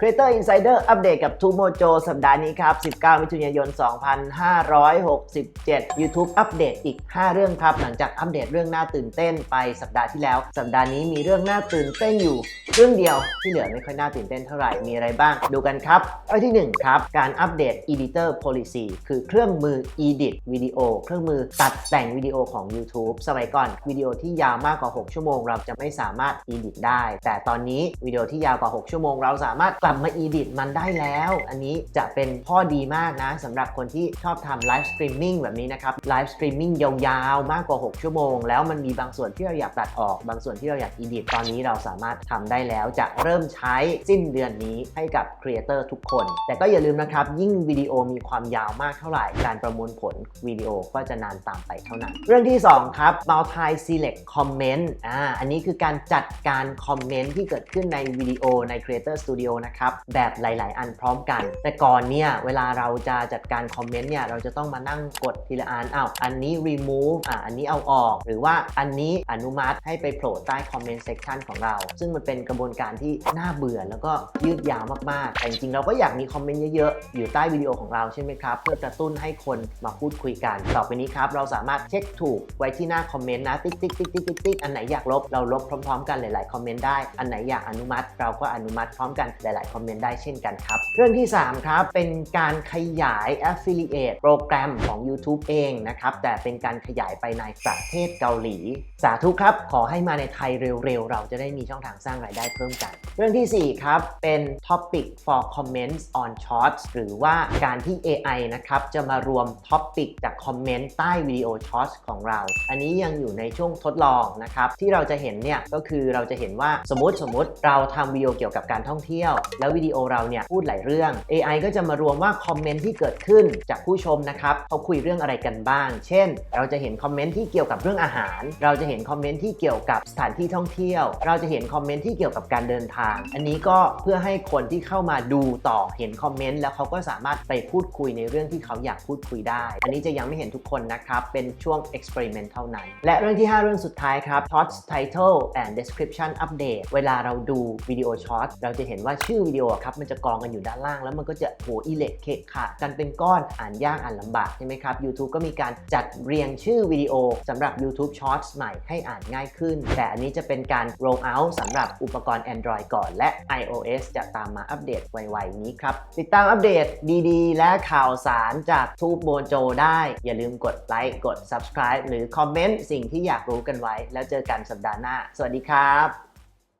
Creator Insider อัปเดตกับ t o m o j o สัปดาห์นี้ครับ 19 มิถุนายน 2567 YouTube อัปเดตอีก 5 เรื่องครับ หลังจากอัปเดตเรื่องน่าตื่นเต้นไปสัปดาห์ที่แล้ว สัปดาห์นี้มีเรื่องน่าตื่นเต้นอยู่ เรื่องเดียวที่เหลือไม่ค่อยน่าตื่นเต้นเท่าไหร่ มีอะไรบ้าง ดูกันครับเรื่องที่ 1 ครับ การอัปเดต Editor Policy คือเครื่องมือ Edit วิดีโอ เครื่องมือตัดแต่งวิดีโอของ YouTube สมัยก่อนวิดีโอที่ยาวมากกว่า 6 ชั่วโมง เราจะไม่สามารถ Edit ได้ แต่ตอนนี้วิดีโอที่ยาวกว่า 6 ชั่วโมง เราสามารถลับมา Edit มันได้แล้ว อันนี้จะเป็นข้อดีมากนะสำหรับคนที่ชอบทำไลฟ์สตรีมมิ่งแบบนี้นะครับไลฟ์สตรีมมิ่งยาวๆ มากกว่า 6 ชั่วโมง แล้วมันมีบางส่วนที่เราอยากตัดออก บางส่วนที่เราอยาก Edit ตอนนี้เราสามารถทำได้แล้ว จะเริ่มใช้สิ้นเดือนนี้ให้กับครีเอเตอร์ทุกคน แต่ก็อย่าลืมนะครับ ยิ่งวิดีโอมีความยาวมากเท่าไหร่ การประมวลผลวิดีโอก็จะนานตามไปเท่านั้น เรื่องที่ 2 ครับ multi select comment อ่าอันนี้คือการจัดการคอมเมนต์ที่เกิดขึ้นในวิดีโอใน Creator Studio นะครับแบบหลาย ๆ อันพร้อมกัน แต่ก่อนเนี่ย เวลาเราจะจัดการคอมเมนต์เนี่ย เราจะต้องมานั่งกดทีละอันอ้าวอันนี้ remove อ่าอันนี้เอาออก หรือว่าอันนี้อนุมัติให้ไปโผล่ใต้ comment section ของเรา ซึ่งมันเป็นกระบวนการที่น่าเบื่อแล้วก็ยืดยาวมาก ๆ แต่จริง ๆ เราก็อยากมีคอมเมนต์เยอะ ๆ อยู่ใต้วิดีโอของเราใช่ไหมครับ เพื่อกระตุ้นให้คนมาพูดคุยกัน ต่อไปนี้ครับเราสามารถเช็คถูกไว้ที่หน้าคอมเมนต์นะติ๊กติ๊กติ๊กติ๊กติ๊กติ๊กอันไหนอยากลบเราลบพร้อม ๆ กันหลาย ๆ คอมเมนต์ได้ อันไหนอยากอนุมัติ เราก็อนุมัติพร้อมกันหลาย ๆคอมเมนต์ได้เช่นกันครับ เรื่องที่ 3 ครับ เป็นการขยาย affiliate โปรแกรมของ YouTube เองนะครับ แต่เป็นการขยายไปในประเทศเกาหลี สาธุครับ ขอให้มาในไทยเร็วๆ เราจะได้มีช่องทางสร้างรายได้เพิ่มกัน เรื่องทีสี่4 ครับ เป็น topic for comments on shorts หรือว่าการที่ AI นะครับ จะมารวม topic จากคอมเมนต์ใต้วิดีโอ shorts ของเรา อันนี้ยังอยู่ในช่วงทดลองนะครับ ที่เราจะเห็นเนี่ย ก็คือเราจะเห็นว่าสมมติสมมติเราทำวิดีโอเกี่ยวกับการท่องเที่ยวแล้ววิดีโอเราเนี่ยพูดหลายเรื่อง AI ก็จะมารวมว่าคอมเมนต์ที่เกิดขึ้นจากผู้ชมนะครับเขาคุยเรื่องอะไรกันบ้าง เช่น เราจะเห็นคอมเมนต์ที่เกี่ยวกับเรื่องอาหาร เราจะเห็นคอมเมนต์ที่เกี่ยวกับสถานที่ท่องเที่ยว เราจะเห็นคอมเมนต์ที่เกี่ยวกับการเดินทาง อันนี้ก็เพื่อให้คนที่เข้ามาดูต่อเห็นคอมเมนต์แล้วเขาก็สามารถไปพูดคุยในเรื่องที่เขาอยากพูดคุยได้ อันนี้จะยังไม่เห็นทุกคนนะครับ เป็นช่วง experiment เท่านั้น และเรื่องที่ 5 เรื่องสุดท้ายครับ Short Title and Description Update เวลาเราดูวิดีโอช็อตเราจะเห็นว่าชื่อวิดีโอครับมันจะกองกันอยู่ด้านล่าง แล้วมันก็จะโหอิเล็กเคขะกันเป็นก้อนอ่านยากอ่านลำบากใช่ไหมครับ YouTube ก็มีการจัดเรียงชื่อวิดีโอสำหรับ YouTube Shorts ใหม่ให้อ่านง่ายขึ้น แต่อันนี้จะเป็นการ roll out สำหรับอุปกรณ์ Android ก่อน และ iOS จะตามมาอัปเดตไวๆนี้ครับ ติดตามอัปเดตดีๆ และข่าวสารจากทูบโมโจได้ อย่าลืมกดไลค์กด subscribe หรือคอมเมนต์สิ่งที่อยากรู้กันไว้ แล้วเจอกันสัปดาห์หน้า สวัสดีครับ